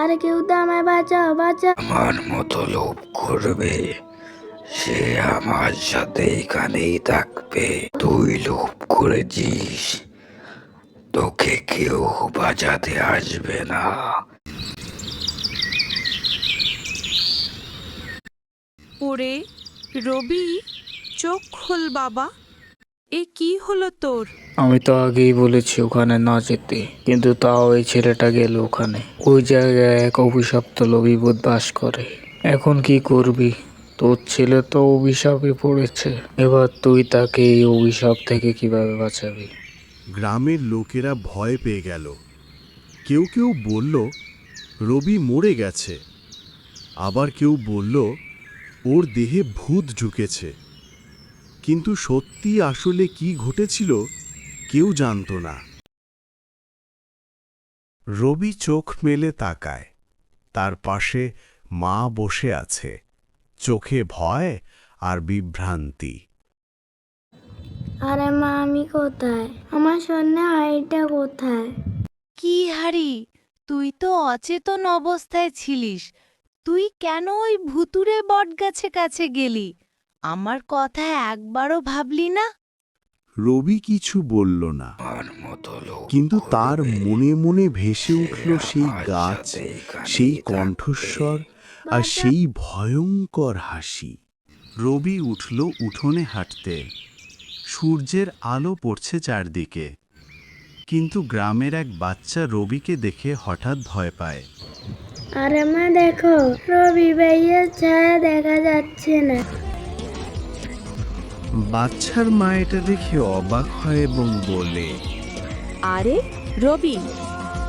আরে কেউ তো আমায় বাঁচাও বাঁচাও। আমার মতো লোভ করবে সে আমার সাথে এখানেই থাকবে। তুই লোভ করেছিস তোকে কেউ বাঁচাতে আসবে না। ওরে রবি চোখ খোল বাবা। এ কি হলো তোর? আমি তো আগেই বলেছি ওখানে না যেতে। কিন্তু তাও এই ছেলেটা গেল ওখানে। ওই জায়গায় এক অভিশপ্ত লোভিবোধ বাস করে। এখন কি করবি? তোর ছেলে তো অভিশাপে পড়েছে। এবার তুই তাকে এই অভিশাপ থেকে কীভাবে বাঁচাবি? গ্রামের লোকেরা ভয় পেয়ে গেল। কেউ কেউ বলল রবি মরে গেছে। আবার কেউ বলল ওর দেহে ভূত ঢুকেছে। কিন্তু সত্যি আসলে কি ঘটেছিল কেউ জানত না। রবি চোখ মেলে তাকায় তার পাশে মা বসে আছে চোখে ভয় আর বিভ্রান্তি। আরে মা আমি কোথায়? আমার সন্ধ্যা হাইটা কোথায়? কি হারি তুই তো অচেতন অবস্থায় ছিলিস। তুই কেন ওই ভুতুরে বটগাছে কাছে গেলি? আমার কথা একবারও ভাবলি না? রবি কিছু বলল না। কিন্তু তার মনে মনে ভেসে উঠল সেই গাছ সেই কণ্ঠস্বর আর সেই ভয়ঙ্কর হাসি। রবি উঠল উঠোনে হাঁটতে। সূর্যের আলো পড়ছে চারদিকে। কিন্তু গ্রামের এক বাচ্চা রবিকে দেখে হঠাৎ ভয় পায়। আরে মা দেখো রবি ভাইয়ের ছায়া দেখা যাচ্ছে না। বাচ্চার মা এটা দেখে অবাক হয় এবং বলে আরে রবি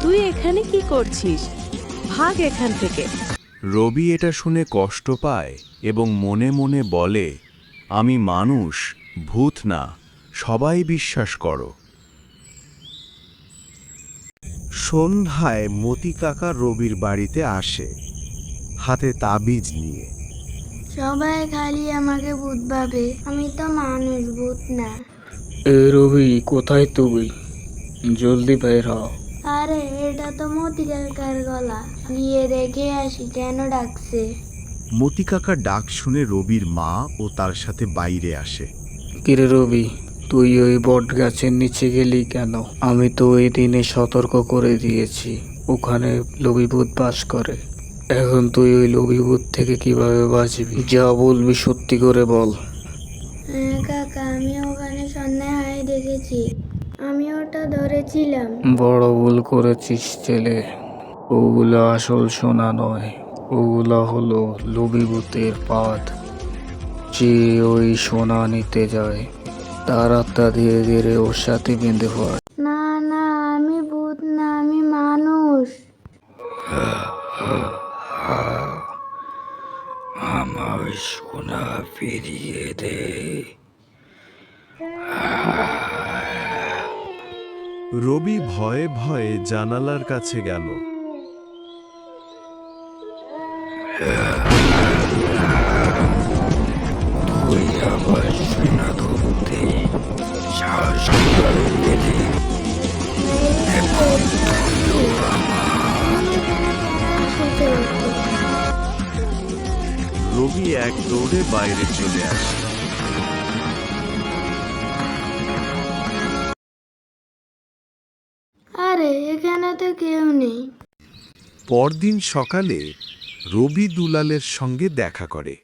তুই এখানে কি করছিস? ভাগ এখান থেকে। রবি এটা শুনে কষ্ট পায় এবং মনে মনে বলে আমি মানুষ ভূত না সবাই বিশ্বাস করো। সন্ধ্যায় মতি কাকা রবির বাড়িতে আসে হাতে তাবিজ নিয়ে। সবাই খালি আমাকে ভূত ভাবে। আমি তো মানুষ ভূত না। এ রবি কোথায় তুই জলদি বের হ আরে এটা তো মতি কাকার গলা। গিয়ে দেখে আসি কেন ডাকছে। মতি কাকা ডাক শুনে রবির মা ও তার সাথে বাইরে আসে। কিরে রবি তুই ওই বট গাছের নিচে গেলি কেন? আমি তো ওই দিনে সতর্ক করে দিয়েছি। ওখানে লবিভূত বাস করে। এখন তুই ওই লবিভূত থেকে কীভাবে বাঁচবি? যা বলবি সত্যি করে বল। হ্যাঁ কাকা আমি ওখানে সন্ধ্যায় হাই দেখেছি। আমি ওটা ধরেছিলাম। বড় ভুল করেছিস ছেলে। ওগুলো আসল সোনা নয়। ওগুলো হলো লবিভূতের পাত যে ওই সোনা নিতে যায় তার আত্মা ধীরে ধীরে ওর সাথে বেঁধে পড়ে না না আমি ভূত না আমি মানুষ আমার সোনা ফিরিয়ে দে। রবি ভয়ে ভয়ে জানালার কাছে গেল। তুই আমার সোনা সাহস রবি এক দৌড়ে বাইরে চলে আসে। আরে এখানে তো কেউ নেই। পরদিন সকালে রবি দুলালের সঙ্গে দেখা করে।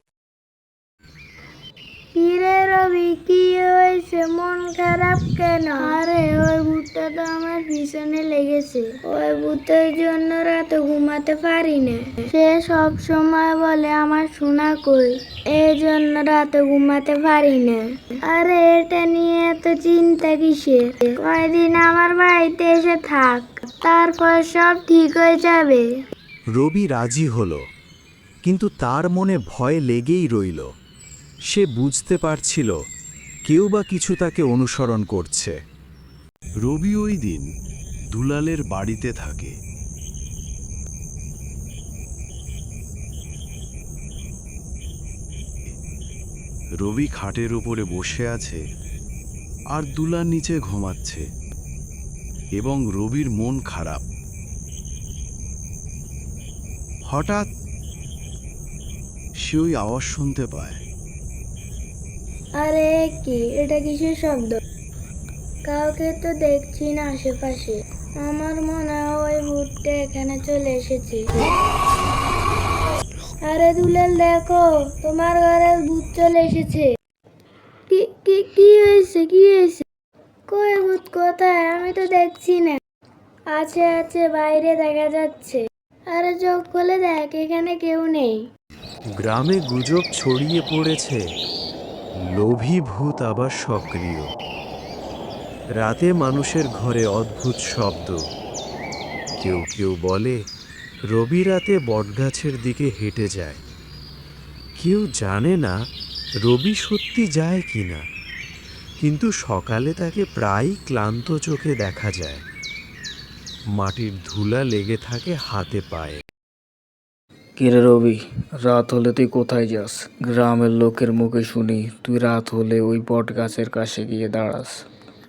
কি হয়েছে? মন খারাপ কেন? আরে ওই ভূতটা তো আমার পিছনে লেগেছে। ওই ভূতের জন্য রাতে ঘুমাতে পারি না। সে সব সময় বলে আমার শোনা কই? এই জন্য রাতে ঘুমাতে পারি না। আরে এটা নিয়ে এত চিন্তা কিসের? কয়দিন আমার বাড়িতে এসে থাক তারপর সব ঠিক হয়ে যাবে। রবি রাজি হলো কিন্তু তার মনে ভয় লেগেই রইল। সে বুঝতে পারছিল, কেউ বা কিছু তাকে অনুসরণ করছে। রবি ওই দিন দুলালের বাড়িতে থাকে। রবি খাটের উপরে বসে আছে আর দুলার নিচে ঘুমাচ্ছে এবং রবির মন খারাপ। হঠাৎ সে ওই আওয়াজ শুনতে পায়। আরে কি? এটা কিসের শব্দ? কাউকে তো দেখছি না আশেপাশে। আমার মনে হয় ভূতটা এখানে চলে এসেছে। আরে দুলাল, দেখো, তোমার ঘরে ভূত চলে এসেছে। কি কি কি হয়েছে কি হয়েছে? কই ভূত, কোথায়? আমি তো দেখছি না। আছে আছে, বাইরে দেখা যাচ্ছে। আরে চোখ খুলে দেখ, এখানে কেউ নেই। গ্রামে গুজব ছড়িয়ে পড়েছে। লোভী ভূত আবার সক্রিয়। রাতে মানুষের ঘরে অদ্ভুত শব্দ। কেউ কেউ বলে, রবি রাতে বটগাছের দিকে হেঁটে যায়। কেউ জানে না রবি সত্যি যায় কিনা। কিন্তু সকালে তাকে প্রায়ই ক্লান্ত চোখে দেখা যায়। মাটির ধুলা লেগে থাকে হাতে পায়ে। কিরে রবি? রাত হলে তুই কোথায় যাস? গ্রামের লোকের মুখে শুনি তুই রাত হলে ওই বট গাছের কাছে গিয়ে দাঁড়াস।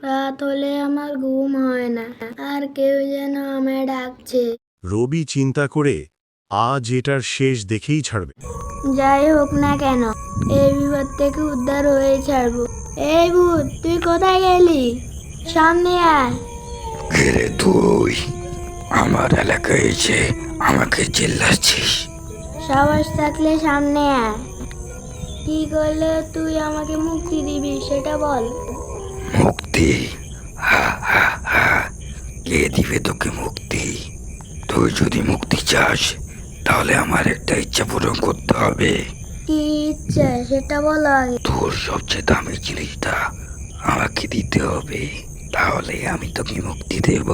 রাত হলে আমার ঘুম হয় না আর কেউ যেন আমায় ডাকছে। রবি চিন্তা করে আজ এটার শেষ দেখেই ছাড়বে। যাই হোক না কেন এই বিপদ থেকে উদ্ধার হয়ে ছাড়বো। এই ভূত তুই কোথায় গেলি? সামনে আয়। ঘিরে তুই আমার এলাকায় এসে আমাকে চিল্লাচ্ছিস। সাহস থাকলে সামনে আয়। কি করলে তুই আমাকে মুক্তি দিবি সেটা বল। মুক্তি? কে দিবে তোকে মুক্তি? তুই যদি মুক্তি চাস তাহলে আমার একটা ইচ্ছা পূরণ করতে হবে। কি ইচ্ছা সেটা বলো আগে। তোর সবচেয়ে দামি জিনিসটা আমাকে দিতে হবে। তাহলে আমি তোকে মুক্তি দেব।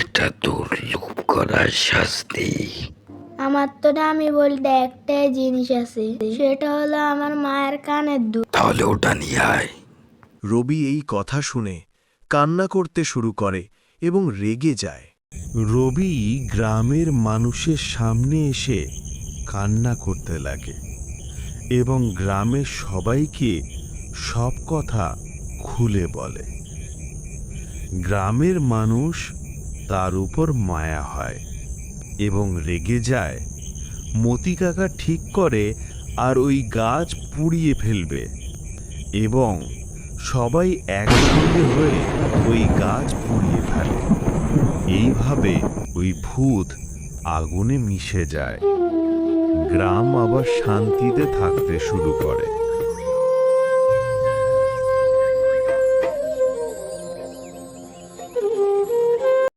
এটা তোর লোভ করার শাস্তি। আমার তো আমি বলতে একটাই জিনিস আছে সেটা হলো আমার মায়ের কানের দুধ তাহলে ওটা নিয়ে আয়। রবি এই কথা শুনে কান্না করতে শুরু করে এবং রেগে যায়। রবি গ্রামের মানুষের সামনে এসে কান্না করতে লাগে এবং গ্রামের সবাইকে সব কথা খুলে বলে। গ্রামের মানুষ তার উপর মায়া হয়। এবং রেগে যায়। মতি কাকা ঠিক করে আর ওই গাছ পুড়িয়ে ফেলবে এবং সবাই একসঙ্গে হয়ে ওই গাছ পুড়িয়ে ফেলে। এইভাবে ওই ভূত আগুনে মিশে যায়। গ্রাম আবার শান্তিতে থাকতে শুরু করে।